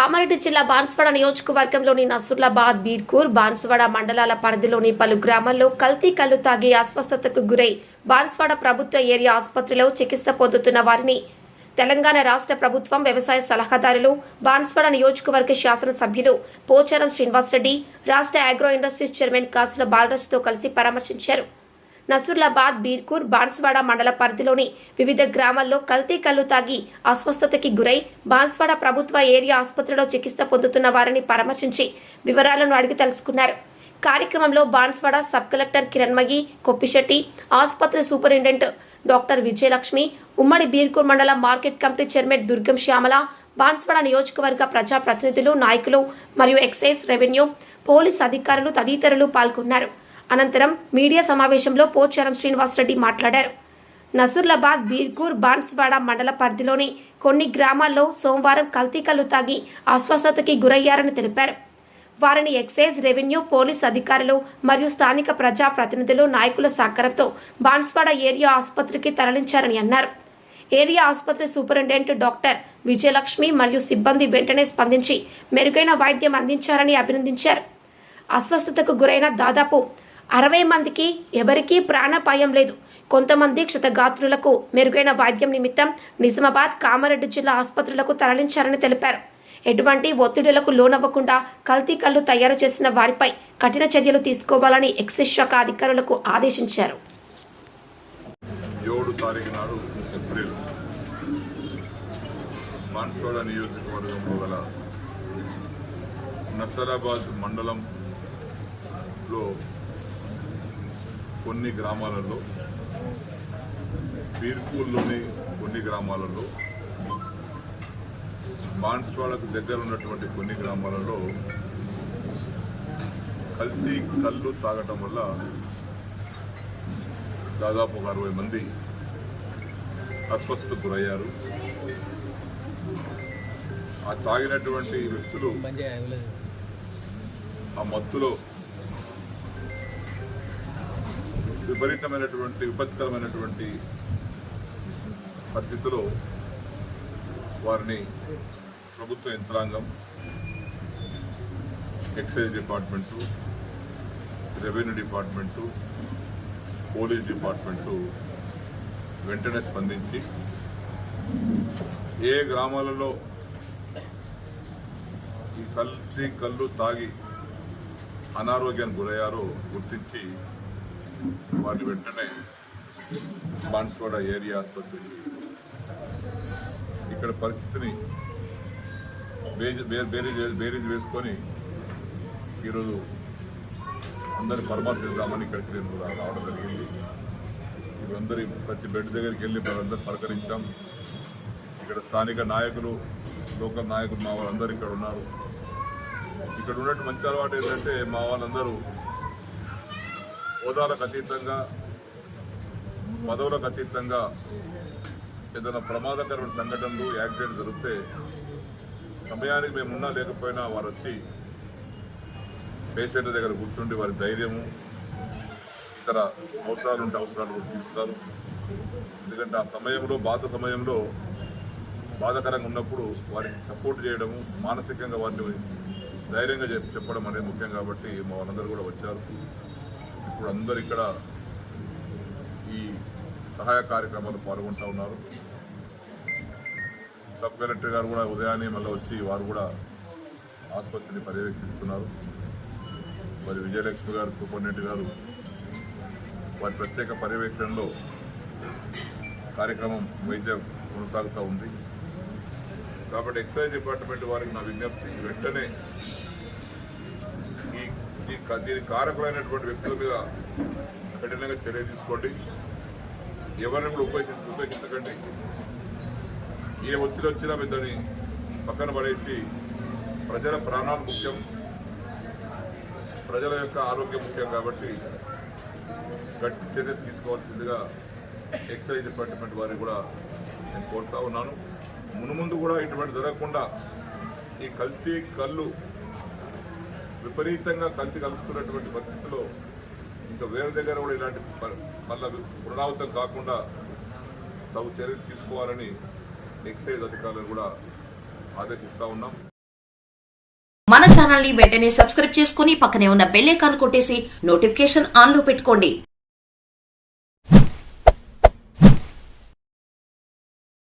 కామారెడ్డి జిల్లా బాన్స్వాడ నియోజకవర్గంలోని నసుర్లాబాద్ బీర్కూర్ బాన్స్వాడ మండలాల పరిధిలోని పలు గ్రామాల్లో కల్తీ కల్లు తాగి అస్వస్థతకు గురై బాన్స్వాడ ప్రభుత్వ ఏరియా ఆసుపత్రిలో చికిత్స పొందుతున్న వారిని తెలంగాణ రాష్ట్ర ప్రభుత్వం వ్యవసాయ సలహాదారులు బాన్స్వాడ నియోజకవర్గ శాసనసభ్యులు పోచారం శ్రీనివాసరెడ్డి రాష్ట్ర అగ్రో ఇండస్ట్రీస్ చైర్మన్ కాసుల బాలరాజుతో కలిసి పరామర్శించారు. నసుర్లాబాద్ బీర్కూర్ బాన్స్వాడ మండల పరిధిలోని వివిధ గ్రామాల్లో కల్తీ కల్లు తాగి అస్వస్థతకి గురై బాన్స్వాడ ప్రభుత్వ ఏరియా ఆసుపత్రిలో చికిత్స పొందుతున్న వారిని పరామర్శించి వివరాలను అడిగి తెలుసుకున్నారు. కార్యక్రమంలో బాన్స్వాడ సబ్ కలెక్టర్ కిరణ్మగి కొప్పిశెట్టి ఆసుపత్రి సూపరింటెండెంట్ డాక్టర్ విజయలక్ష్మి ఉమ్మడి బీర్కూర్ మండల market committee chairman Durgam Shyamala Banswada నియోజకవర్గ ప్రజాప్రతినిధులు నాయకులు మరియు ఎక్సైజ్ రెవెన్యూ పోలీస్ అధికారులు తదితరులు పాల్గొన్నారు. అనంతరం మీడియా సమావేశంలో పోచారం శ్రీనివాసరెడ్డి మాట్లాడారు. నసూర్లాబాద్ బీర్కూర్ బాన్స్వాడ మండల పరిధిలోని కొన్ని గ్రామాల్లో సోమవారం కల్తీకల్లు తాగి అస్వస్థతకి గురయ్యారని తెలిపారు. వారిని ఎక్సైజ్ రెవెన్యూ పోలీస్ అధికారులు మరియు స్థానిక ప్రజా ప్రతినిధులు నాయకుల సహకారంతో బాన్స్వాడ ఏరియా ఆసుపత్రికి తరలించారని అన్నారు. ఏరియా ఆసుపత్రి సూపరింటెండెంట్ డాక్టర్ విజయలక్ష్మి మరియు సిబ్బంది వెంటనే స్పందించి మెరుగైన వైద్యం అందించారని అభినందించారు. అస్వస్థతకు గురైన దాదాపు అరవై మందికి ఎవరికీ ప్రాణాపాయం లేదు. కొంతమంది క్షతగాత్రులకు మెరుగైన వైద్యం నిమిత్తం నిజామాబాద్ కామారెడ్డి జిల్లా ఆసుపత్రులకు తరలించారని తెలిపారు. ఎటువంటి ఒత్తిడులకు లోనవ్వకుండా కల్తీ కల్లు తయారు చేసిన వారిపై కఠిన చర్యలు తీసుకోవాలని ఎక్సైజ్ శాఖ అధికారులకు ఆదేశించారు. ఏడు తారీఖు నాడు ఏప్రిల్ బాన్స్వాడ నియోజకవర్గంలో గల నసరాబాద్ మండలంలో కొన్ని గ్రామాలలో బీర్పూర్లోని కొన్ని గ్రామాలలో బాన్స్వాడకు దగ్గర ఉన్నటువంటి కొన్ని గ్రామాలలో కల్తీ కళ్ళు తాగటం వల్ల దాదాపు ఒక అరవై మంది అస్వస్థతకు గురయ్యారు. ఆ తాగినటువంటి వ్యక్తులు ఆ మత్తులో విపరీతమైనటువంటి విపత్కరమైనటువంటి పరిస్థితిలో వారిని ప్రభుత్వ యంత్రాంగం excise department revenue department police department వెంటనే స్పందించి ఏ గ్రామాలలో ఈ కల్తీ కళ్ళు తాగి అనారోగ్యానికి గురయ్యారో గుర్తించి వాటి వెంటనే బాన్స్వాడ ఏరియా ఆసుపత్రికి ఇక్కడ పరిస్థితిని బేజ్ బే- బేరీజ్ బేరీజ్ వేసుకొని ఈరోజు అందరిని పరామర్శిద్దామని ఇక్కడికి నేను రావడం జరిగింది. ఇవందరి ప్రతి బెడ్ దగ్గరికి వెళ్ళి మనందరూ పలకరించాం. ఇక్కడ స్థానిక నాయకులు లోకల్ నాయకులు మా వాళ్ళందరూ ఇక్కడ ఉన్నారు. ఇక్కడ ఉన్నట్టు మంచి అలవాటు ఏంటంటే మా వాళ్ళందరూ హోదాలకు అతీతంగా పదవులకు అతీతంగా ఏదైనా ప్రమాదకరమైన సంఘటనలు యాక్సిడెంట్ జరిగితే సమయానికి మేము ఉన్నా లేకపోయినా వారు వచ్చి పేషెంట్ దగ్గర కూర్చుండి వారి ధైర్యము ఇతర అవసరాలు ఉంటే అవసరాలు కూడా తీస్తారు ఎందుకంటే ఆ సమయంలో బాధ సమయంలో బాధాకరంగా ఉన్నప్పుడు వారికి సపోర్ట్ చేయడము మానసికంగా వారిని ధైర్యంగా చెప్పడం అనేది ముఖ్యం కాబట్టి మా వాళ్ళందరూ కూడా వచ్చారు. ఇప్పుడు అందరు ఇక్కడ ఈ సహాయ కార్యక్రమాలు పాల్గొంటూ ఉన్నారు. సబ్ కలెక్టర్ గారు కూడా ఉదయాన్నే మళ్ళీ వచ్చి వారు కూడా ఆసుపత్రిని పర్యవేక్షిస్తున్నారు. మరి విజయలక్ష్మి గారు సూపరింటెండెంట్ గారు వారి ప్రత్యేక పర్యవేక్షణలో కార్యక్రమం వైద్యం కొనసాగుతూ ఉంది. కాబట్టి ఎక్సైజ్ డిపార్ట్మెంట్ వారికి నా విజ్ఞప్తి వెంటనే ఈ దీనికి కారకులైనటువంటి వ్యక్తుల మీద కఠినంగా చర్య తీసుకోండి. ఎవరిని కూడా ఉపయోగించి ఉపయోగించకండి. ఏ ఒత్తిడి వచ్చినా పెద్దని పక్కన పడేసి ప్రజల ప్రాణాలు ముఖ్యం. ప్రజల యొక్క ఆరోగ్యం ముఖ్యం కాబట్టి గట్టి చర్య తీసుకోవాల్సిందిగా ఎక్సైజ్ డిపార్ట్మెంట్ వారిని కూడా నేను కోరుతా ఉన్నాను. మునుముందు కూడా ఇటువంటి జరగకుండా ఈ కల్తీ కళ్ళు విపరీతంగా కల్తీ కలుపుతున్నటువంటి పరిస్థితిలో ఇంకా వేరే దగ్గర కూడా ఇలాంటి ప- మళ్ళా పునరావృతం కాకుండా తగు చర్యలు తీసుకోవాలని ఎక్సైజ్ అధికారులను కూడా ఆదేశిస్తా ఉన్నాం. మన ఛానల్ని వెంటనే సబ్స్క్రైబ్ చేసుకుని పక్కనే ఉన్న బెల్ ఐకాన్ కొట్టేసి నోటిఫికేషన్ ఆన్లో పెట్టుకోండి.